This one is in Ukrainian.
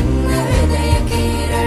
він не видає, який